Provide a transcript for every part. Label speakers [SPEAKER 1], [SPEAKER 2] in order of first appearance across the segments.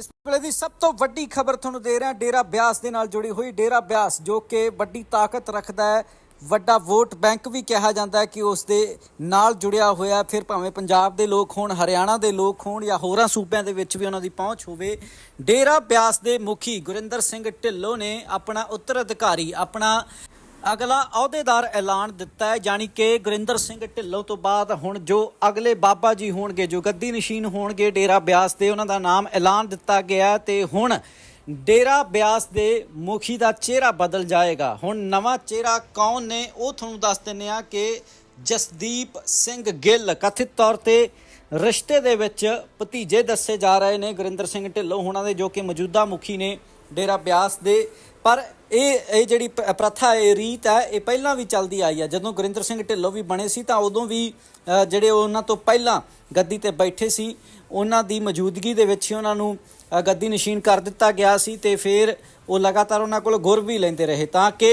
[SPEAKER 1] ਇਸ ਵੇਲੇ ਦੀ ਸਭ ਤੋਂ ਵੱਡੀ ਖਬਰ ਤੁਹਾਨੂੰ ਦੇ ਰਿਹਾ, ਡੇਰਾ ਬਿਆਸ ਦੇ ਨਾਲ ਜੁੜੀ ਹੋਈ ਡੇਰਾ ਬਿਆਸ, ਜੋ ਕਿ ਵੱਡੀ ਤਾਕਤ ਰੱਖਦਾ ਹੈ। ਵੱਡਾ ਵੋਟ ਬੈਂਕ ਵੀ ਕਿਹਾ ਜਾਂਦਾ ਹੈ ਕਿ ਉਸ ਦੇ ਨਾਲ ਜੁੜਿਆ ਹੋਇਆ ਫਿਰ ਭਾਵੇਂ ਪੰਜਾਬ ਦੇ ਲੋਕ ਹੋਣ, ਹਰਿਆਣਾ ਦੇ ਲੋਕ ਹੋਣ ਜਾਂ ਹੋਰਾਂ ਸੂਬਿਆਂ ਦੇ ਵਿੱਚ ਵੀ ਉਹਨਾਂ ਦੀ ਪਹੁੰਚ ਹੋਵੇ, ਡੇਰਾ ਬਿਆਸ ਦੇ ਮੁਖੀ ਗੁਰਿੰਦਰ ਸਿੰਘ ਢਿੱਲੋਂ ਨੇ ਆਪਣਾ ਉੱਤਰ ਅਧਿਕਾਰੀ, ਆਪਣਾ ਅਗਲਾ ਅਹੁਦੇਦਾਰ ਐਲਾਨ ਦਿੱਤਾ ਹੈ ਯਾਨੀ ਕਿ ਗੁਰਿੰਦਰ ਸਿੰਘ ਢਿੱਲੋਂ ਤੋਂ ਬਾਅਦ ਹੁਣ ਜੋ ਅਗਲੇ ਬਾਬਾ ਜੀ ਹੋਣਗੇ, ਜੋ ਗੱਦੀ ਨਸ਼ੀਨ ਹੋਣਗੇ ਡੇਰਾ ਬਿਆਸ ਦੇ, ਉਹਨਾਂ ਦਾ ਨਾਮ ਐਲਾਨ ਦਿੱਤਾ ਗਿਆ ਹੈ ਤੇ ਹੁਣ ਡੇਰਾ ਬਿਆਸ ਦੇ ਮੁਖੀ ਦਾ ਚਿਹਰਾ ਬਦਲ ਜਾਏਗਾ। ਹੁਣ ਨਵਾਂ ਚਿਹਰਾ ਕੌਣ ਨੇ, ਉਹ ਤੁਹਾਨੂੰ ਦੱਸ ਦਿੰਨੇ ਆ ਕਿ ਜਸਦੀਪ ਸਿੰਘ ਗਿੱਲ ਕਥਿਤ ਤੌਰ ਤੇ ਰਿਸ਼ਤੇ ਦੇ ਵਿੱਚ ਭਤੀਜੇ ਦੱਸੇ ਜਾ ਰਹੇ ਨੇ। ਗੁਰਿੰਦਰ ਸਿੰਘ ਢਿੱਲੋਂ, ਹੋਣਾ ਦੇ ਜੋ ਕਿ ਮੌਜੂਦਾ ਮੁਖੀ ਨੇ ਡੇਰਾ ਬਿਆਸ ਦੇ ਪਰ ਇਹ ਇਹ ਜਿਹੜੀ ਪ- ਪ੍ਰਥਾ ਇਹ ਰੀਤ ਹੈ ਇਹ ਪਹਿਲਾਂ ਵੀ ਚੱਲਦੀ ਆਈ ਹੈ। ਜਦੋਂ ਗੁਰਿੰਦਰ ਸਿੰਘ ਢਿੱਲੋਂ ਵੀ ਬਣੇ ਸੀ ਤਾਂ ਉਦੋਂ ਵੀ ਅ, ਜਿਹੜੇ ਉਹਨਾਂ ਤੋਂ ਪਹਿਲਾਂ ਗੱਦੀ ਤੇ ਬੈਠੇ ਸੀ ਉਹਨਾਂ ਦੀ ਮੌਜੂਦਗੀ ਦੇ ਵਿੱਚ ਹੀ ਉਹਨਾਂ ਨੂੰ ਗੱਦੀ ਨਸ਼ੀਨ ਕਰ ਦਿੱਤਾ ਗਿਆ ਸੀ ਤੇ ਫਿਰ ਉਹ ਲਗਾਤਾਰ ਉਹਨਾਂ ਕੋਲ ਗੁਰ ਵੀ ਲੈਂਦੇ ਰਹੇ ਤਾਂ ਕਿ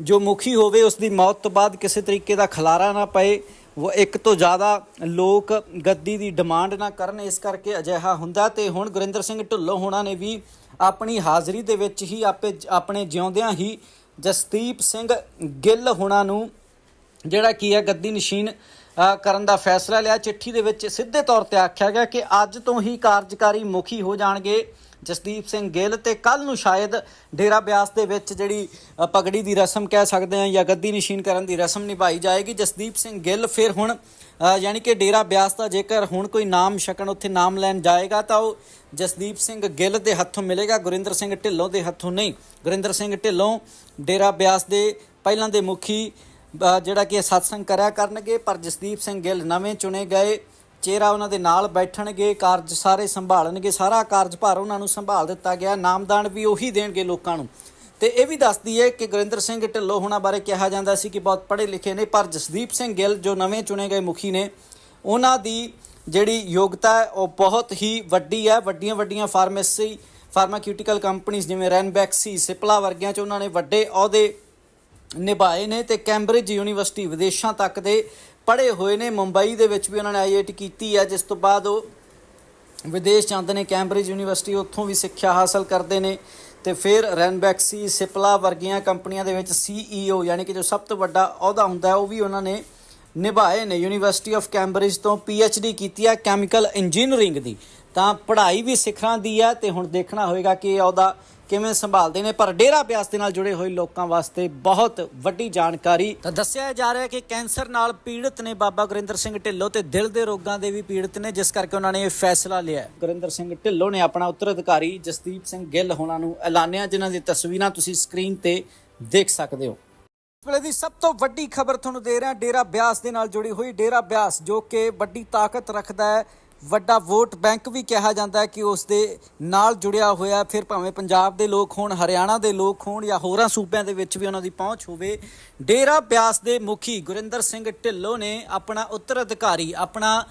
[SPEAKER 1] ਜੋ ਮੁਖੀ ਹੋਵੇ ਉਸ ਦੀ ਮੌਤ ਤੋਂ ਬਾਅਦ ਕਿਸੇ ਤਰੀਕੇ ਦਾ ਖਲਾਰਾ ਨਾ ਪਏ। ਉਹ ਇੱਕ ਤੋਂ ਜ਼ਿਆਦਾ ਲੋਕ ਗੱਦੀ ਦੀ ਡਿਮਾਂਡ ਨਾ ਕਰਨ ਇਸ ਕਰਕੇ ਅਜਿਹਾ ਹੁੰਦਾ ਤੇ ਹੁਣ ਗੁਰਿੰਦਰ ਸਿੰਘ ਢਿੱਲੋਂ ਹੋਣਾ ਨੇ ਵੀ ਆਪਣੀ ਹਾਜ਼ਰੀ ਦੇ ਵਿੱਚ ਹੀ ਆਪੇ ਆਪਣੇ ਜਿਉਂਦਿਆਂ ਹੀ ਜਸਦੀਪ ਸਿੰਘ ਗਿੱਲ ਹੁਣਾਂ ਨੂੰ ਜਿਹੜਾ ਕੀ ਹੈ ਗੱਦੀ ਨਸ਼ੀਨ ਕਰਨ ਦਾ ਫੈਸਲਾ ਲਿਆ। ਚਿੱਠੀ ਦੇ ਵਿੱਚ ਸਿੱਧੇ ਤੌਰ ਤੇ ਆਖਿਆ ਗਿਆ ਕਿ ਅੱਜ ਤੋਂ ਹੀ ਕਾਰਜਕਾਰੀ ਮੁਖੀ ਹੋ ਜਾਣਗੇ। ਜਸਦੀਪ ਸਿੰਘ ਗਿੱਲ ਤੇ ਕੱਲ ਨੂੰ ਸ਼ਾਇਦ ਡੇਰਾ ਬਿਆਸ ਦੇ ਵਿੱਚ ਜਿਹੜੀ ਪਗੜੀ ਦੀ ਰਸਮ ਕਹਿ ਸਕਦੇ ਹਾਂ ਜਾਂ ਗੱਦੀ ਨਿਸ਼ੀਨ ਕਰਨ ਦੀ ਰਸਮ ਨਿਭਾਈ ਜਾਏਗੀ। ਜਸਦੀਪ ਸਿੰਘ ਗਿੱਲ ਫਿਰ ਹੁਣ ਯਾਨੀ ਕਿ ਡੇਰਾ ਬਿਆਸ ਦਾ ਜੇਕਰ ਹੁਣ ਕੋਈ ਨਾਮ ਛਕਣ, ਉੱਥੇ ਨਾਮ ਲੈਣ ਜਾਏਗਾ ਤਾਂ ਉਹ ਜਸਦੀਪ ਸਿੰਘ ਗਿੱਲ ਦੇ ਹੱਥੋਂ ਮਿਲੇਗਾ, ਗੁਰਿੰਦਰ ਸਿੰਘ ਢਿੱਲੋਂ ਦੇ ਹੱਥੋਂ ਨਹੀਂ। ਗੁਰਿੰਦਰ ਸਿੰਘ ਢਿੱਲੋਂ ਡੇਰਾ ਬਿਆਸ ਦੇ ਪਹਿਲਾਂ ਦੇ ਮੁਖੀ ਜਿਹੜਾ ਕਿ ਸਤਸੰਗ ਕਰਿਆ ਕਰਨਗੇ, ਪਰ ਜਸਦੀਪ ਸਿੰਘ ਗਿੱਲ ਨਵੇਂ ਚੁਣੇ ਗਏ। ਚਿਹਰਾ ਉਹਨਾਂ ਦੇ ਨਾਲ ਬੈਠਣਗੇ, ਕਾਰਜ ਸਾਰੇ ਸੰਭਾਲਣਗੇ, ਸਾਰਾ ਕਾਰਜਭਾਰ ਉਹਨਾਂ ਨੂੰ ਸੰਭਾਲ ਦਿੱਤਾ ਗਿਆ, ਨਾਮਦਾਨ ਵੀ ਉਹੀ ਦੇਣਗੇ ਲੋਕਾਂ ਨੂੰ। ਤੇ ਇਹ ਵੀ ਦੱਸਦੀ ਹੈ ਕਿ ਗੁਰਿੰਦਰ ਸਿੰਘ ਢਿੱਲੋਂ ਹੋਣਾ ਬਾਰੇ ਕਿਹਾ ਜਾਂਦਾ ਸੀ ਕਿ ਬਹੁਤ ਪੜ੍ਹੇ ਲਿਖੇ ਨੇ, ਪਰ ਜਸਦੀਪ ਸਿੰਘ ਗਿੱਲ ਜੋ ਨਵੇਂ ਚੁਣੇ ਗਏ ਮੁਖੀ ਨੇ, ਉਹਨਾਂ ਦੀ ਜਿਹੜੀ ਯੋਗਤਾ ਹੈ, ਉਹ ਬਹੁਤ ਹੀ ਵੱਡੀ ਹੈ। ਵੱਡੀਆਂ ਵੱਡੀਆਂ ਫਾਰਮੇਸੀ, ਫਾਰਮਾਕਿਊਟੀਕਲ ਕੰਪਨੀਆਂ ਜਿਵੇਂ ਰੈਨਬੈਕਸੀ ਸਿਪਲਾ ਵਰਗੀਆਂ ਚ ਉਹਨਾਂ ਨੇ ਵੱਡੇ ਅਹੁਦੇ ਨਿਭਾਏ ਨੇ ਤੇ ਕੈਂਬਰਿਜ ਯੂਨੀਵਰਸਿਟੀ ਵਿਦੇਸ਼ਾਂ ਤੱਕ ਦੇ ਪੜ੍ਹੇ ਹੋਏ ਨੇ, ਮੁੰਬਈ ਦੇ ਵਿੱਚ ਵੀ ਉਹਨਾਂ ਨੇ ਆਈਆਈਟੀ ਕੀਤੀ ਹੈ ਜਿਸ ਤੋਂ ਬਾਅਦ ਉਹ ਵਿਦੇਸ਼ ਜਾਂਦੇ ਨੇ, ਕੈਂਬਰਿਜ ਯੂਨੀਵਰਸਿਟੀ ਉੱਥੋਂ ਵੀ ਸਿੱਖਿਆ ਹਾਸਲ ਕਰਦੇ ਨੇ ਤੇ ਫਿਰ ਰੈਨਬੈਕਸੀ ਸਿਪਲਾ ਵਰਗੀਆਂ ਕੰਪਨੀਆਂ ਦੇ ਵਿੱਚ ਸੀਈਓ ਯਾਨੀ ਕਿ ਜੋ ਸਭ ਤੋਂ ਵੱਡਾ ਅਹੁਦਾ ਹੁੰਦਾ ਉਹ ਵੀ ਉਹਨਾਂ ਨੇ ਨਿਭਾਏ ਨੇ। ਯੂਨੀਵਰਸਿਟੀ ਆਫ ਕੈਂਬਰਿਜ ਤੋਂ ਡੀ ਕੀਤੀ ਹੈ ਕੈਮੀਕਲ ਇੰਜੀਨੀਅਰਿੰਗ ਦੀ। ਤਾਂ ਪੜ੍ਹਾਈ ਵੀ ਸਿਖਰਾਂ ਦੀ ਹੈ ਤੇ ਹੁਣ ਦੇਖਣਾ ਹੋਏਗਾ ਕਿ ਇਹ ਅਹੁਦਾ ਕਿਵੇਂ ਸੰਭਾਲਦੇ ਨੇ। ਪਰ ਡੇਰਾ ਬਿਆਸ ਦੇ ਨਾਲ ਜੁੜੇ ਹੋਏ ਲੋਕਾਂ ਵਾਸਤੇ ਬਹੁਤ ਵੱਡੀ ਜਾਣਕਾਰੀ। ਤਾਂ ਦੱਸਿਆ ਜਾ ਰਿਹਾ ਹੈ ਕਿ ਕੈਂਸਰ ਨਾਲ ਪੀੜਤ ਨੇ ਬਾਬਾ ਗੁਰਿੰਦਰ ਸਿੰਘ ਢਿੱਲੋਂ ਤੇ ਦਿਲ ਦੇ ਰੋਗਾਂ ਦੇ ਵੀ ਪੀੜਤ ਨੇ, ਜਿਸ ਕਰਕੇ ਉਹਨਾਂ ਨੇ ਇਹ ਫੈਸਲਾ ਲਿਆ। ਗੁਰਿੰਦਰ ਸਿੰਘ ਢਿੱਲੋਂ ਨੇ ਆਪਣਾ ਉੱਤਰਾਧਿਕਾਰੀ ਜਸਦੀਪ ਸਿੰਘ ਗਿੱਲ ਹੋਣਾ ਨੂੰ ਐਲਾਨਿਆ, ਜਿਨ੍ਹਾਂ ਦੀ ਤਸਵੀਰਾਂ ਤੁਸੀਂ ਸਕਰੀਨ ਤੇ ਦੇਖ ਸਕਦੇ ਹੋ। ਇਸ ਵੇਲੇ ਦੀ ਸਭ ਤੋਂ ਵੱਡੀ ਖਬਰ ਤੁਹਾਨੂੰ ਦੇ ਰਿਹਾ, ਡੇਰਾ ਬਿਆਸ ਦੇ ਨਾਲ ਜੁੜੀ ਹੋਈ ਡੇਰਾ ਬਿਆਸ, ਜੋ ਕਿ ਵੱਡੀ ਤਾਕਤ ਰੱਖਦਾ ਹੈ। ਵੱਡਾ ਵੋਟ ਬੈਂਕ ਵੀ ਕਿਹਾ ਜਾਂਦਾ ਹੈ ਕਿ ਉਸ ਦੇ ਨਾਲ ਜੁੜਿਆ ਹੋਇਆ ਫਿਰ ਭਾਵੇਂ ਪੰਜਾਬ ਦੇ ਲੋਕ ਹੋਣ, ਹਰਿਆਣਾ ਦੇ ਲੋਕ ਹੋਣ ਜਾਂ ਹੋਰਾਂ ਸੂਬਿਆਂ ਦੇ ਵਿੱਚ ਵੀ ਉਹਨਾਂ ਦੀ ਪਹੁੰਚ ਹੋਵੇ, ਡੇਰਾ ਬਿਆਸ ਦੇ ਮੁਖੀ ਗੁਰਿੰਦਰ ਸਿੰਘ ਢਿੱਲੋਂ ਨੇ ਆਪਣਾ ਉੱਤਰ ਅਧਿਕਾਰੀ, ਆਪਣਾ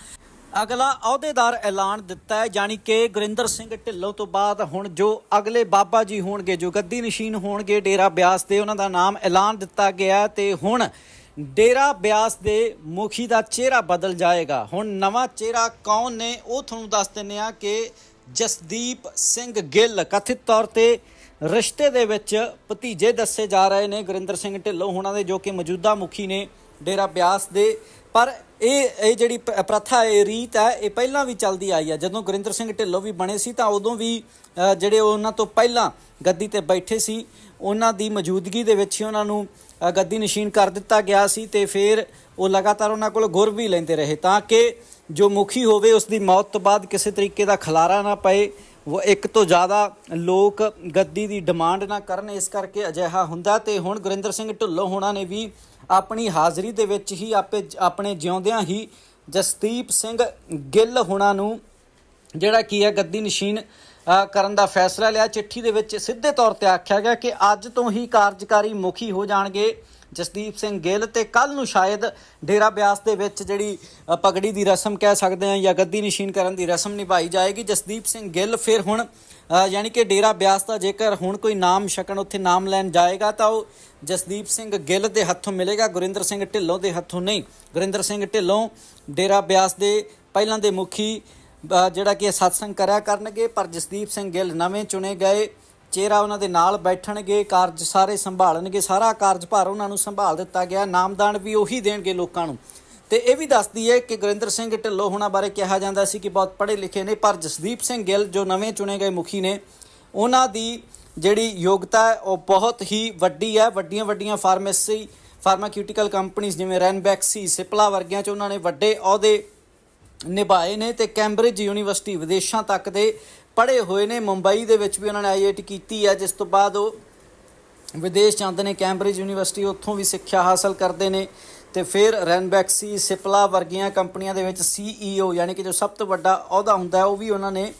[SPEAKER 1] ਅਗਲਾ ਅਹੁਦੇਦਾਰ ਐਲਾਨ ਦਿੱਤਾ ਹੈ ਯਾਨੀ ਕਿ ਗੁਰਿੰਦਰ ਸਿੰਘ ਢਿੱਲੋਂ ਤੋਂ ਬਾਅਦ ਹੁਣ ਜੋ ਅਗਲੇ ਬਾਬਾ ਜੀ ਹੋਣਗੇ, ਜੋ ਗੱਦੀ ਨਸ਼ੀਨ ਹੋਣਗੇ ਡੇਰਾ ਬਿਆਸ ਦੇ, ਉਹਨਾਂ ਦਾ ਨਾਮ ਐਲਾਨ ਦਿੱਤਾ ਗਿਆ ਹੈ ਤੇ ਹੁਣ ਡੇਰਾ ਬਿਆਸ ਦੇ ਮੁਖੀ ਦਾ ਚਿਹਰਾ ਬਦਲ ਜਾਏਗਾ। ਹੁਣ ਨਵਾਂ ਚਿਹਰਾ ਕੌਣ ਨੇ, ਉਹ ਤੁਹਾਨੂੰ ਦੱਸ ਦਿੰਨੇ ਆ ਕਿ ਜਸਦੀਪ ਸਿੰਘ ਗਿੱਲ ਕਥਿਤ ਤੌਰ ਤੇ ਰਿਸ਼ਤੇ ਦੇ ਵਿੱਚ ਭਤੀਜੇ ਦੱਸੇ ਜਾ ਰਹੇ ਨੇ। ਗੁਰਿੰਦਰ ਸਿੰਘ ਢਿੱਲੋਂ ਹੋਣਾ ਦੇ ਜੋ ਕਿ ਮੌਜੂਦਾ ਮੁਖੀ ਨੇ ਡੇਰਾ ਬਿਆਸ ਦੇ। ਪਰ ਇਹ ਇਹ ਜਿਹੜੀ ਪ- ਪ੍ਰਥਾ ਇਹ ਰੀਤ ਹੈ ਇਹ ਪਹਿਲਾਂ ਵੀ ਚੱਲਦੀ ਆਈ ਹੈ। ਜਦੋਂ ਗੁਰਿੰਦਰ ਸਿੰਘ ਢਿੱਲੋਂ ਵੀ ਬਣੇ ਸੀ ਤਾਂ ਉਦੋਂ ਵੀ ਅ, ਜਿਹੜੇ ਉਹਨਾਂ ਤੋਂ ਪਹਿਲਾਂ ਗੱਦੀ ਤੇ ਬੈਠੇ ਸੀ ਉਹਨਾਂ ਦੀ ਮੌਜੂਦਗੀ ਦੇ ਵਿੱਚ ਹੀ ਉਹਨਾਂ ਨੂੰ ਗੱਦੀ ਨਸ਼ੀਨ ਕਰ ਦਿੱਤਾ ਗਿਆ ਸੀ ਤੇ ਫਿਰ ਉਹ ਲਗਾਤਾਰ ਉਹਨਾਂ ਕੋਲ ਗੁਰ ਵੀ ਲੈਂਦੇ ਰਹੇ ਤਾਂ ਕਿ ਜੋ ਮੁਖੀ ਹੋਵੇ ਉਸ ਦੀ ਮੌਤ ਤੋਂ ਬਾਅਦ ਕਿਸੇ ਤਰੀਕੇ ਦਾ ਖਲਾਰਾ ਨਾ ਪਏ। ਉਹ ਇੱਕ ਤੋਂ ਜ਼ਿਆਦਾ ਲੋਕ ਗੱਦੀ ਦੀ ਡਿਮਾਂਡ ਨਾ ਕਰਨ, ਇਸ ਕਰਕੇ ਅਜਿਹਾ ਹੁੰਦਾ ਤੇ ਹੁਣ ਗੁਰਿੰਦਰ ਸਿੰਘ ਢਿੱਲੋਂ ਹੋਣਾ ਨੇ ਵੀ ਆਪਣੀ ਹਾਜ਼ਰੀ ਦੇ ਵਿੱਚ ਹੀ ਆਪੇ ਆਪਣੇ ਜਿਉਂਦਿਆਂ ਹੀ ਜਸਦੀਪ ਸਿੰਘ ਗਿੱਲ ਹੋਣਾ ਨੂੰ ਜਿਹੜਾ ਕੀ ਹੈ, ਗੱਦੀ ਨਸ਼ੀਨ ਕਰਨ ਦਾ ਫੈਸਲਾ ਲਿਆ। ਚਿੱਠੀ ਦੇ ਵਿੱਚ ਸਿੱਧੇ ਤੌਰ ਤੇ ਆਖਿਆ ਗਿਆ ਕਿ ਅੱਜ ਤੋਂ ਹੀ ਕਾਰਜਕਾਰੀ ਮੁਖੀ ਹੋ ਜਾਣਗੇ। ਜਸਦੀਪ ਸਿੰਘ ਗਿੱਲ ਤੇ ਕੱਲ ਨੂੰ ਸ਼ਾਇਦ ਡੇਰਾ ਬਿਆਸ ਦੇ ਵਿੱਚ ਜਿਹੜੀ ਪਗੜੀ ਦੀ ਰਸਮ ਕਹਿ ਸਕਦੇ ਹਾਂ ਜਾਂ ਗੱਦੀ ਨਿਸ਼ੀਨ ਕਰਨ ਦੀ ਰਸਮ ਨਿਭਾਈ ਜਾਏਗੀ। ਜਸਦੀਪ ਸਿੰਘ ਗਿੱਲ ਫਿਰ ਹੁਣ ਯਾਨੀ ਕਿ ਡੇਰਾ ਬਿਆਸ ਦਾ ਜੇਕਰ ਹੁਣ ਕੋਈ ਨਾਮ ਛਕਣ ਉੱਥੇ ਨਾਮ ਲੈਣ ਜਾਏਗਾ ਤਾਂ ਉਹ ਜਸਦੀਪ ਸਿੰਘ ਗਿੱਲ ਦੇ ਹੱਥੋਂ ਮਿਲੇਗਾ, ਗੁਰਿੰਦਰ ਸਿੰਘ ਢਿੱਲੋਂ ਦੇ ਹੱਥੋਂ ਨਹੀਂ। ਗੁਰਿੰਦਰ ਸਿੰਘ ਢਿੱਲੋਂ ਡੇਰਾ ਬਿਆਸ ਦੇ ਪਹਿਲਾਂ ਦੇ ਮੁਖੀ ਜਿਹੜਾ ਕਿ ਇਹ ਸਤਸੰਗ ਕਰਿਆ ਕਰਨਗੇ, ਪਰ ਜਸਦੀਪ ਸਿੰਘ ਗਿੱਲ ਨਵੇਂ ਚੁਣੇ ਗਏ। ਚਿਹਰਾ ਉਹਨਾਂ ਦੇ ਨਾਲ ਬੈਠਣਗੇ, ਕਾਰਜ ਸਾਰੇ ਸੰਭਾਲਣਗੇ, ਸਾਰਾ ਕਾਰਜਭਾਰ ਉਹਨਾਂ ਨੂੰ ਸੰਭਾਲ ਦਿੱਤਾ ਗਿਆ, ਨਾਮਦਾਨ ਵੀ ਉਹੀ ਦੇਣਗੇ ਲੋਕਾਂ ਨੂੰ। ਤੇ ਇਹ ਵੀ ਦੱਸਦੀ ਹੈ ਕਿ ਗੁਰਿੰਦਰ ਸਿੰਘ ਢਿੱਲੋਂ ਹੋਣਾ ਬਾਰੇ ਕਿਹਾ ਜਾਂਦਾ ਸੀ ਕਿ ਬਹੁਤ ਪੜ੍ਹੇ ਲਿਖੇ ਨੇ, ਪਰ ਜਸਦੀਪ ਸਿੰਘ ਗਿੱਲ ਜੋ ਨਵੇਂ ਚੁਣੇ ਗਏ ਮੁਖੀ ਨੇ, ਉਹਨਾਂ ਦੀ ਜਿਹੜੀ ਯੋਗਤਾ ਹੈ, ਉਹ ਬਹੁਤ ਹੀ ਵੱਡੀ ਹੈ। ਵੱਡੀਆਂ ਵੱਡੀਆਂ ਫਾਰਮੇਸੀ, ਫਾਰਮਾਕਿਊਟੀਕਲ ਕੰਪਨੀਆਂ ਜਿਵੇਂ ਰੈਨਬੈਕਸੀ ਸਿਪਲਾ ਵਰਗੀਆਂ ਚ ਉਹਨਾਂ ਨੇ ਵੱਡੇ ਅਹੁਦੇ ਨਿਭਾਏ ਨੇ ਤੇ ਕੈਂਬਰਿਜ ਯੂਨੀਵਰਸਿਟੀ ਵਿਦੇਸ਼ਾਂ ਤੱਕ ਦੇ ਪੜ੍ਹੇ ਹੋਏ ਨੇ, ਮੁੰਬਈ ਦੇ ਵਿੱਚ ਵੀ ਉਹਨਾਂ ਨੇ ਆਈਆਈਟੀ ਕੀਤੀ ਹੈ, ਜਿਸ ਤੋਂ ਬਾਅਦ ਉਹ ਵਿਦੇਸ਼ ਜਾਂਦੇ ਨੇ, ਕੈਂਬਰਿਜ ਯੂਨੀਵਰਸਿਟੀ ਉੱਥੋਂ ਵੀ ਸਿੱਖਿਆ ਹਾਸਲ ਕਰਦੇ ਨੇ ਤੇ ਫਿਰ ਰੈਨਬੈਕਸੀ ਸਿਪਲਾ ਵਰਗੀਆਂ ਕੰਪਨੀਆਂ ਦੇ ਵਿੱਚ ਸੀਈਓ ਯਾਨੀ ਕਿ ਜੋ ਸਭ ਤੋਂ ਵੱਡਾ ਅਹੁਦਾ ਹੁੰਦਾ ਉਹ ਵੀ ਉਹਨਾਂ ਨੇ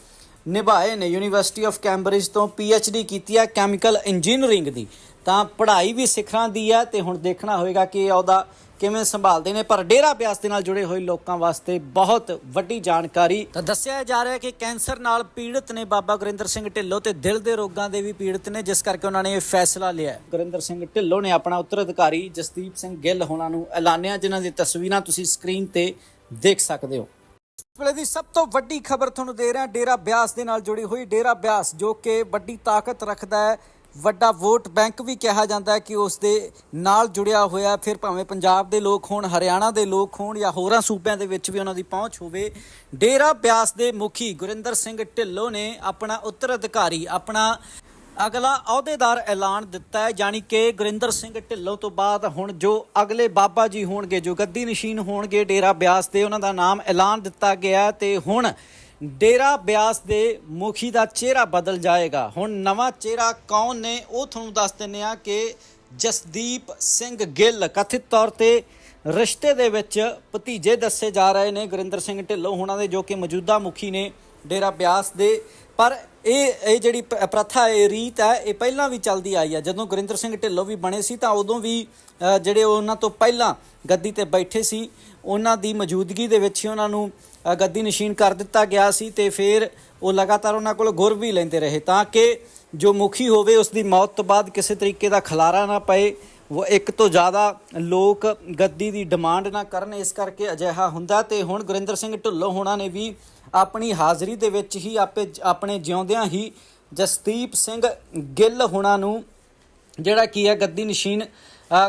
[SPEAKER 1] ਨਿਭਾਏ ਨੇ। ਯੂਨੀਵਰਸਿਟੀ ਆਫ ਕੈਂਬਰਿਜ ਤੋਂ ਡੀ ਕੀਤੀ ਹੈ ਕੈਮੀਕਲ ਇੰਜੀਨੀਅਰਿੰਗ ਦੀ। ਤਾਂ ਪੜ੍ਹਾਈ ਵੀ ਸਿੱਖਾਂ ਦੀ ਹੈ ਤੇ ਹੁਣ ਦੇਖਣਾ ਹੋਏਗਾ ਕਿ ਇਹ ਅਹੁਦਾ ਕਿਵੇਂ ਸੰਭਾਲਦੇ ਨੇ। ਪਰ ਡੇਰਾ ਬਿਆਸ ਦੇ ਨਾਲ ਜੁੜੇ ਹੋਏ ਲੋਕਾਂ ਵਾਸਤੇ ਬਹੁਤ ਵੱਡੀ ਜਾਣਕਾਰੀ। ਤਾਂ ਦੱਸਿਆ ਜਾ ਰਿਹਾ ਹੈ ਕਿ ਕੈਂਸਰ ਨਾਲ ਪੀੜਤ ਨੇ ਬਾਬਾ ਗੁਰਿੰਦਰ ਸਿੰਘ ਢਿੱਲੋਂ ਤੇ ਦਿਲ ਦੇ ਰੋਗਾਂ ਦੇ ਵੀ ਪੀੜਤ ਨੇ, ਜਿਸ ਕਰਕੇ ਉਹਨਾਂ ਨੇ ਇਹ ਫੈਸਲਾ ਲਿਆ ਗੁਰਿੰਦਰ ਸਿੰਘ ਢਿੱਲੋਂ ਨੇ ਆਪਣਾ ਉੱਤਰਾਧਿਕਾਰੀ ਜਸਦੀਪ ਸਿੰਘ ਗਿੱਲ ਹੋਣਾ ਨੂੰ ਐਲਾਨਿਆ, ਜਿਨ੍ਹਾਂ ਦੀ ਤਸਵੀਰਾਂ ਤੁਸੀਂ ਸਕਰੀਨ ਤੇ ਦੇਖ ਸਕਦੇ ਹੋ। ਇਸ ਵੇਲੇ ਦੀ ਸਭ ਤੋਂ ਵੱਡੀ ਖਬਰ ਤੁਹਾਨੂੰ ਦੇ ਰਿਹਾ, ਡੇਰਾ ਬਿਆਸ ਦੇ ਨਾਲ ਜੁੜੀ ਹੋਈ ਡੇਰਾ ਬਿਆਸ, ਜੋ ਕਿ ਵੱਡੀ ਤਾਕਤ ਰੱਖਦਾ ਹੈ। ਵੱਡਾ ਵੋਟ ਬੈਂਕ ਵੀ ਕਿਹਾ ਜਾਂਦਾ ਹੈ ਕਿ ਉਸ ਦੇ ਨਾਲ ਜੁੜਿਆ ਹੋਇਆ, ਫਿਰ ਭਾਵੇਂ ਪੰਜਾਬ ਦੇ ਲੋਕ ਹੋਣ, ਹਰਿਆਣਾ ਦੇ ਲੋਕ ਹੋਣ ਜਾਂ ਹੋਰਾਂ ਸੂਬਿਆਂ ਦੇ ਵਿੱਚ ਵੀ ਉਹਨਾਂ ਦੀ ਪਹੁੰਚ ਹੋਵੇ, ਡੇਰਾ ਬਿਆਸ ਦੇ ਮੁਖੀ ਗੁਰਿੰਦਰ ਸਿੰਘ ਢਿੱਲੋਂ ਨੇ ਆਪਣਾ ਉੱਤਰ ਅਧਿਕਾਰੀ, ਆਪਣਾ ਅਗਲਾ ਅਹੁਦੇਦਾਰ ਐਲਾਨ ਦਿੱਤਾ ਹੈ ਯਾਨੀ ਕਿ ਗੁਰਿੰਦਰ ਸਿੰਘ ਢਿੱਲੋਂ ਤੋਂ ਬਾਅਦ ਹੁਣ ਜੋ ਅਗਲੇ ਬਾਬਾ ਜੀ ਹੋਣਗੇ, ਜੋ ਗੱਦੀ ਨਸ਼ੀਨ ਹੋਣਗੇ, ਡੇਰਾ ਬਿਆਸ ਦੇ ਉਹਨਾਂ ਦਾ ਨਾਮ ਐਲਾਨ ਦਿੱਤਾ ਗਿਆ ਹੈ ਤੇ ਹੁਣ ਡੇਰਾ ਬਿਆਸ ਦੇ ਮੁਖੀ ਦਾ ਚਿਹਰਾ ਬਦਲ ਜਾਏਗਾ। ਹੁਣ ਨਵਾਂ ਚਿਹਰਾ ਕੌਣ ਨੇ ਉਹ ਤੁਹਾਨੂੰ ਦੱਸ ਦਿੰਨੇ ਆ ਕਿ ਜਸਦੀਪ ਸਿੰਘ ਗਿੱਲ। ਕਥਿਤ ਤੌਰ ਤੇ ਰਿਸ਼ਤੇ ਦੇ ਵਿੱਚ ਭਤੀਜੇ ਦੱਸੇ ਜਾ ਰਹੇ ਨੇ ਗੁਰਿੰਦਰ ਸਿੰਘ ਢਿੱਲੋਂ, ਹੋਣਾ ਦੇ ਜੋ ਕਿ ਮੌਜੂਦਾ ਮੁਖੀ ਨੇ ਡੇਰਾ ਬਿਆਸ ਦੇ। ਪਰ ਇਹ ਇਹ ਜਿਹੜੀ ਪ- ਪ੍ਰਥਾ ਇਹ ਰੀਤ ਹੈ ਇਹ ਪਹਿਲਾਂ ਵੀ ਚੱਲਦੀ ਆਈ ਹੈ। ਜਦੋਂ ਗੁਰਿੰਦਰ ਸਿੰਘ ਢਿੱਲੋਂ ਵੀ ਬਣੇ ਸੀ ਤਾਂ ਉਦੋਂ ਵੀ ਅ, ਜਿਹੜੇ ਉਹਨਾਂ ਤੋਂ ਪਹਿਲਾਂ ਗੱਦੀ ਤੇ ਬੈਠੇ ਸੀ ਉਹਨਾਂ ਦੀ ਮੌਜੂਦਗੀ ਦੇ ਵਿੱਚ ਹੀ ਉਹਨਾਂ ਨੂੰ ਗੱਦੀ ਨਸ਼ੀਨ ਕਰ ਦਿੱਤਾ ਗਿਆ ਸੀ ਤੇ ਫਿਰ ਉਹ ਲਗਾਤਾਰ ਉਹਨਾਂ ਕੋਲ ਗੁਰ ਵੀ ਲੈਂਦੇ ਰਹੇ ਤਾਂ ਕਿ ਜੋ ਮੁਖੀ ਹੋਵੇ ਉਸ ਦੀ ਮੌਤ ਤੋਂ ਬਾਅਦ ਕਿਸੇ ਤਰੀਕੇ ਦਾ ਖਲਾਰਾ ਨਾ ਪਏ ਉਹ ਇੱਕ ਤੋਂ ਜ਼ਿਆਦਾ ਲੋਕ ਗੱਦੀ ਦੀ ਡਿਮਾਂਡ ਨਾ ਕਰਨ, ਇਸ ਕਰਕੇ ਅਜਿਹਾ ਹੁੰਦਾ ਤੇ ਹੁਣ ਗੁਰਿੰਦਰ ਸਿੰਘ ਢਿੱਲੋਂ ਹੋਣਾ ਨੇ ਵੀ ਆਪਣੀ ਹਾਜ਼ਰੀ ਦੇ ਵਿੱਚ ਹੀ ਆਪੇ ਆਪਣੇ ਜਿਉਂਦਿਆਂ ਹੀ ਜਸਦੀਪ ਸਿੰਘ ਗਿੱਲ ਹੋਣਾ ਨੂੰ ਜਿਹੜਾ ਕੀ ਹੈ, ਗੱਦੀ ਨਸ਼ੀਨ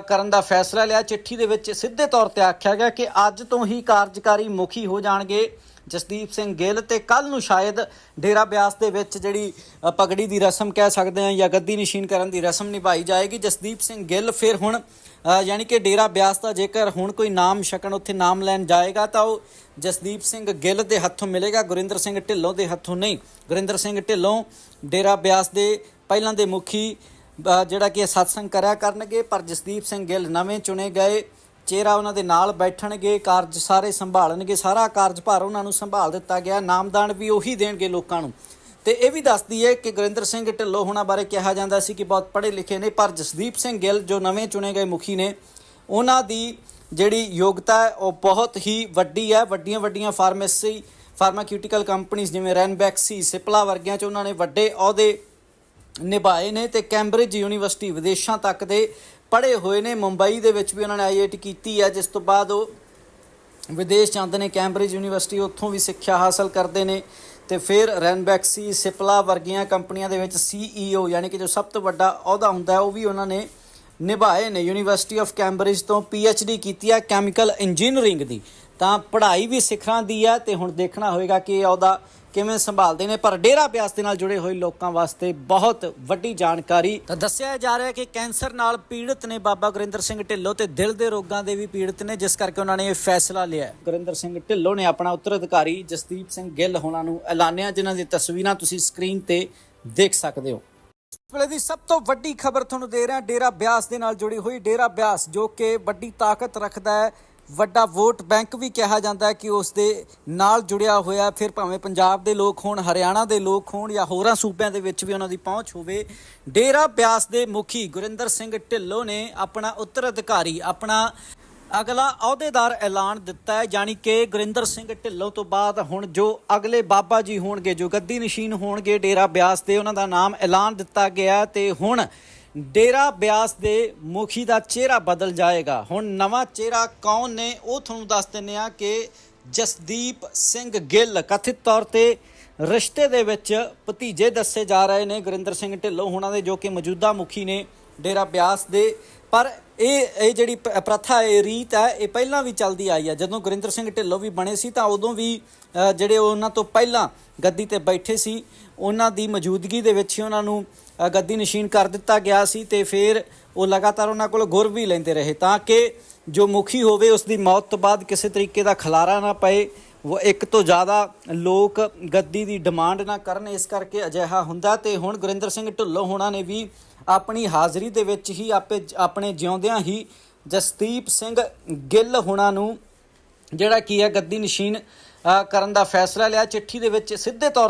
[SPEAKER 1] ਕਰਨ ਦਾ ਫੈਸਲਾ ਲਿਆ। ਚਿੱਠੀ ਦੇ ਵਿੱਚ ਸਿੱਧੇ ਤੌਰ ਤੇ ਆਖਿਆ ਗਿਆ ਕਿ ਅੱਜ ਤੋਂ ਹੀ ਕਾਰਜਕਾਰੀ ਮੁਖੀ ਹੋ ਜਾਣਗੇ। ਜਸਦੀਪ ਸਿੰਘ ਗਿੱਲ ਤੇ ਕੱਲ ਨੂੰ ਸ਼ਾਇਦ ਡੇਰਾ ਬਿਆਸ ਦੇ ਵਿੱਚ ਜਿਹੜੀ ਪਗੜੀ ਦੀ ਰਸਮ ਕਹਿ ਸਕਦੇ ਹਾਂ ਜਾਂ ਗੱਦੀ ਨਿਸ਼ੀਨ ਕਰਨ ਦੀ ਰਸਮ ਨਿਭਾਈ ਜਾਏਗੀ। ਜਸਦੀਪ ਸਿੰਘ ਗਿੱਲ ਫਿਰ ਹੁਣ ਯਾਨੀ ਕਿ ਡੇਰਾ ਬਿਆਸ ਦਾ ਜੇਕਰ ਹੁਣ ਕੋਈ ਨਾਮ ਛਕਣ ਉੱਥੇ ਨਾਮ ਲੈਣ ਜਾਏਗਾ ਤਾਂ ਉਹ ਜਸਦੀਪ ਸਿੰਘ ਗਿੱਲ ਦੇ ਹੱਥੋਂ ਮਿਲੇਗਾ, ਗੁਰਿੰਦਰ ਸਿੰਘ ਢਿੱਲੋਂ ਦੇ ਹੱਥੋਂ ਨਹੀਂ। ਗੁਰਿੰਦਰ ਸਿੰਘ ਢਿੱਲੋਂ ਡੇਰਾ ਬਿਆਸ ਦੇ ਪਹਿਲਾਂ ਦੇ ਮੁਖੀ ਜਿਹੜਾ ਕਿ ਇਹ ਸਤਸੰਗ ਕਰਿਆ ਕਰਨਗੇ, ਪਰ ਜਸਦੀਪ ਸਿੰਘ ਗਿੱਲ ਨਵੇਂ ਚੁਣੇ ਗਏ। ਚਿਹਰਾ ਉਹਨਾਂ ਦੇ ਨਾਲ ਬੈਠਣਗੇ, ਕਾਰਜ ਸਾਰੇ ਸੰਭਾਲਣਗੇ, ਸਾਰਾ ਕਾਰਜਭਾਰ ਉਹਨਾਂ ਨੂੰ ਸੰਭਾਲ ਦਿੱਤਾ ਗਿਆ, ਨਾਮਦਾਨ ਵੀ ਉਹੀ ਦੇਣਗੇ ਲੋਕਾਂ ਨੂੰ। ਤੇ ਇਹ ਵੀ ਦੱਸਦੀ ਹੈ ਕਿ ਗੁਰਿੰਦਰ ਸਿੰਘ ਢਿੱਲੋਂ ਹੋਣਾ ਬਾਰੇ ਕਿਹਾ ਜਾਂਦਾ ਸੀ ਕਿ ਬਹੁਤ ਪੜ੍ਹੇ ਲਿਖੇ ਨੇ, ਪਰ ਜਸਦੀਪ ਸਿੰਘ ਗਿੱਲ, ਜੋ ਨਵੇਂ ਚੁਣੇ ਗਏ ਮੁਖੀ ਨੇ, ਉਹਨਾਂ ਦੀ ਜਿਹੜੀ ਯੋਗਤਾ ਹੈ, ਉਹ ਬਹੁਤ ਹੀ ਵੱਡੀ ਹੈ। ਵੱਡੀਆਂ ਵੱਡੀਆਂ ਫਾਰਮੇਸੀ, ਫਾਰਮਾਕਿਊਟੀਕਲ ਕੰਪਨੀਆਂ ਜਿਵੇਂ ਰੈਨਬੈਕਸੀ, ਸਿਪਲਾ ਵਰਗੀਆਂ ਚ ਉਹਨਾਂ ਨੇ ਵੱਡੇ ਅਹੁਦੇ ਨਿਭਾਏ ਨੇ ਤੇ ਕੈਂਬਰਿਜ ਯੂਨੀਵਰਸਿਟੀ ਵਿਦੇਸ਼ਾਂ ਤੱਕ ਦੇ ਪੜ੍ਹੇ ਹੋਏ ਨੇ। ਮੁੰਬਈ ਦੇ ਵਿੱਚ ਵੀ ਉਹਨਾਂ ਨੇ ਆਈਆਈਟੀ ਕੀਤੀ ਹੈ, ਜਿਸ ਤੋਂ ਬਾਅਦ ਉਹ ਵਿਦੇਸ਼ ਜਾਂਦੇ ਨੇ। ਕੈਂਬਰਿਜ ਯੂਨੀਵਰਸਿਟੀ ਉੱਥੋਂ ਵੀ ਸਿੱਖਿਆ ਹਾਸਲ ਕਰਦੇ ਨੇ ਤੇ ਫਿਰ ਰੈਨਬੈਕਸੀ ਸਿਪਲਾ ਵਰਗੀਆਂ ਕੰਪਨੀਆਂ ਦੇ ਵਿੱਚ ਸੀਈਓ ਯਾਨੀ ਕਿ ਜੋ ਸਭ ਤੋਂ ਵੱਡਾ ਅਹੁਦਾ ਹੁੰਦਾ ਹੈ, ਉਹ ਵੀ ਉਹਨਾਂ ਨੇ ਨਿਭਾਏ ਨੇ। ਯੂਨੀਵਰਸਿਟੀ ਆਫ ਕੈਂਬਰਿਜ ਤੋਂ ਡੀ ਕੀਤੀ ਹੈ ਕੈਮੀਕਲ ਇੰਜੀਨੀਅਰਿੰਗ ਦੀ। ਤਾਂ ਪੜ੍ਹਾਈ ਵੀ ਸਿਖਰਾਂ ਦੀ ਹੈ ਤੇ ਹੁਣ ਦੇਖਣਾ ਹੋਵੇਗਾ ਕਿ ਇਹ ਅਹੁਦਾ ਕਿਵੇਂ ਸੰਭਾਲਦੇ ਨੇ? ਪਰ ਡੇਰਾ ਬਿਆਸ ਦੇ ਨਾਲ ਜੁੜੇ ਹੋਏ ਲੋਕਾਂ ਵਾਸਤੇ ਬਹੁਤ ਵੱਡੀ ਜਾਣਕਾਰੀ ਤਾਂ ਦੱਸਿਆ ਜਾ ਰਿਹਾ ਕਿ ਕੈਂਸਰ ਨਾਲ ਪੀੜਤ ਨੇ ਬਾਬਾ ਗੁਰਿੰਦਰ ਸਿੰਘ ਢਿੱਲੋਂ ਤੇ ਦਿਲ ਦੇ ਰੋਗਾਂ ਦੇ ਵੀ ਪੀੜਤ ਨੇ, ਜਿਸ ਕਰਕੇ ਉਹਨਾਂ ਨੇ ਇਹ ਫੈਸਲਾ ਲਿਆ ਗੁਰਿੰਦਰ ਸਿੰਘ ਢਿੱਲੋਂ ਨੇ ਆਪਣਾ ਉੱਤਰਾਧਿਕਾਰੀ ਜਸਦੀਪ ਸਿੰਘ ਗਿੱਲ ਹੋਣਾ ਨੂੰ ਐਲਾਨਿਆ, ਜਿਨ੍ਹਾਂ ਦੀ ਤਸਵੀਰਾਂ ਤੁਸੀਂ ਸਕਰੀਨ ਤੇ ਦੇਖ ਸਕਦੇ ਹੋ। ਇਸ ਵੇਲੇ ਦੀ ਸਭ ਤੋਂ ਵੱਡੀ ਖਬਰ ਤੁਹਾਨੂੰ ਦੇ ਰਿਹਾ, ਡੇਰਾ ਬਿਆਸ ਦੇ ਨਾਲ ਜੁੜੀ ਹੋਈ ਡੇਰਾ ਬਿਆਸ, ਜੋ ਕਿ ਵੱਡੀ ਤਾਕਤ ਰੱਖਦਾ ਹੈ। ਵੱਡਾ ਵੋਟ ਬੈਂਕ ਵੀ ਕਿਹਾ ਜਾਂਦਾ ਕਿ ਉਸ ਦੇ ਨਾਲ ਜੁੜਿਆ ਹੋਇਆ, ਫਿਰ ਭਾਵੇਂ ਪੰਜਾਬ ਦੇ ਲੋਕ ਹੋਣ, ਹਰਿਆਣਾ ਦੇ ਲੋਕ ਹੋਣ ਜਾਂ ਹੋਰਾਂ ਸੂਬਿਆਂ ਦੇ ਵਿੱਚ ਵੀ ਉਹਨਾਂ ਦੀ ਪਹੁੰਚ ਹੋਵੇ, ਡੇਰਾ ਬਿਆਸ ਦੇ ਮੁਖੀ ਗੁਰਿੰਦਰ ਸਿੰਘ ਢਿੱਲੋਂ ਨੇ ਆਪਣਾ ਉੱਤਰਾਧਿਕਾਰੀ ਆਪਣਾ ਅਗਲਾ ਅਹੁਦੇਦਾਰ ਐਲਾਨ ਦਿੱਤਾ ਹੈ ਯਾਨੀ ਕਿ ਗੁਰਿੰਦਰ ਸਿੰਘ ਢਿੱਲੋਂ ਤੋਂ ਬਾਅਦ ਹੁਣ ਜੋ ਅਗਲੇ ਬਾਬਾ ਜੀ ਹੋਣਗੇ, ਜੋ ਗੱਦੀ ਨਸ਼ੀਨ ਹੋਣਗੇ ਡੇਰਾ ਬਿਆਸ ਦੇ, ਉਹਨਾਂ ਦਾ ਨਾਮ ਐਲਾਨ ਦਿੱਤਾ ਗਿਆ ਹੈ ਤੇ ਹੁਣ ਡੇਰਾ ਬਿਆਸ ਦੇ ਮੁਖੀ ਦਾ ਚਿਹਰਾ ਬਦਲ ਜਾਏਗਾ। ਹੁਣ ਨਵਾਂ ਚਿਹਰਾ ਕੌਣ ਨੇ ਉਹ ਤੁਹਾਨੂੰ ਦੱਸ ਦਿੰਨੇ ਆ ਕਿ ਜਸਦੀਪ ਸਿੰਘ ਗਿੱਲ ਕਥਿਤ ਤੌਰ ਤੇ ਰਿਸ਼ਤੇ ਦੇ ਵਿੱਚ ਭਤੀਜੇ ਦੱਸੇ ਜਾ ਰਹੇ ਨੇ ਗੁਰਿੰਦਰ ਸਿੰਘ ਢਿੱਲੋਂ ਹੁਣਾਂ ਦੇ ਜੋ ਕਿ ਮੌਜੂਦਾ ਮੁਖੀ ਨੇ ਡੇਰਾ ਬਿਆਸ ਦੇ। ਪਰ ਇਹ ਇਹ ਜਿਹੜੀ ਪ- ਪ੍ਰਥਾ, ਇਹ ਰੀਤ ਹੈ, ਇਹ ਪਹਿਲਾਂ ਵੀ ਚੱਲਦੀ ਆਈ ਹੈ। ਜਦੋਂ ਗੁਰਿੰਦਰ ਸਿੰਘ ਢਿੱਲੋਂ ਵੀ ਬਣੇ ਸੀ ਤਾਂ ਉਦੋਂ ਵੀ ਜਿਹੜੇ ਉਹਨਾਂ ਤੋਂ ਪਹਿਲਾਂ ਗੱਦੀ ਤੇ ਬੈਠੇ ਸੀ, ਉਹਨਾਂ ਦੀ ਮੌਜੂਦਗੀ ਦੇ ਵਿੱਚ ਹੀ ਉਹਨਾਂ ਨੂੰ ਗੱਦੀ ਨਸ਼ੀਨ ਕਰ ਦਿੱਤਾ ਗਿਆ ਸੀ ਤੇ ਫਿਰ ਉਹ ਲਗਾਤਾਰ ਉਹਨਾਂ ਕੋਲ ਗੁਰ ਵੀ ਲੈਂਦੇ ਰਹੇ ਤਾਂ ਕਿ ਜੋ ਮੁਖੀ ਹੋਵੇ ਉਸ ਦੀ ਮੌਤ ਤੋਂ ਬਾਅਦ ਕਿਸੇ ਤਰੀਕੇ ਦਾ ਖਲਾਰਾ ਨਾ ਪਏ। ਉਹ ਇੱਕ ਤੋਂ ਜ਼ਿਆਦਾ ਲੋਕ ਗੱਦੀ ਦੀ ਡਿਮਾਂਡ ਨਾ ਕਰਨ, ਇਸ ਕਰਕੇ ਅਜਿਹਾ ਹੁੰਦਾ ਤੇ ਹੁਣ ਗੁਰਿੰਦਰ ਸਿੰਘ ਢਿੱਲੋਂ ਹੋਣਾ ਨੇ ਵੀ ਆਪਣੀ ਹਾਜ਼ਰੀ ਦੇ ਵਿੱਚ ਹੀ ਆਪੇ ਆਪਣੇ ਜਿਉਂਦਿਆਂ ਹੀ ਜਸਦੀਪ ਸਿੰਘ ਗਿੱਲ ਹੋਣਾ ਨੂੰ ਜਿਹੜਾ ਕੀ ਹੈ, ਗੱਦੀ ਨਸ਼ੀਨ ਕਰਨ ਦਾ ਫੈਸਲਾ ਲਿਆ। ਚਿੱਠੀ ਦੇ ਵਿੱਚ ਸਿੱਧੇ ਤੌਰ ਤੇ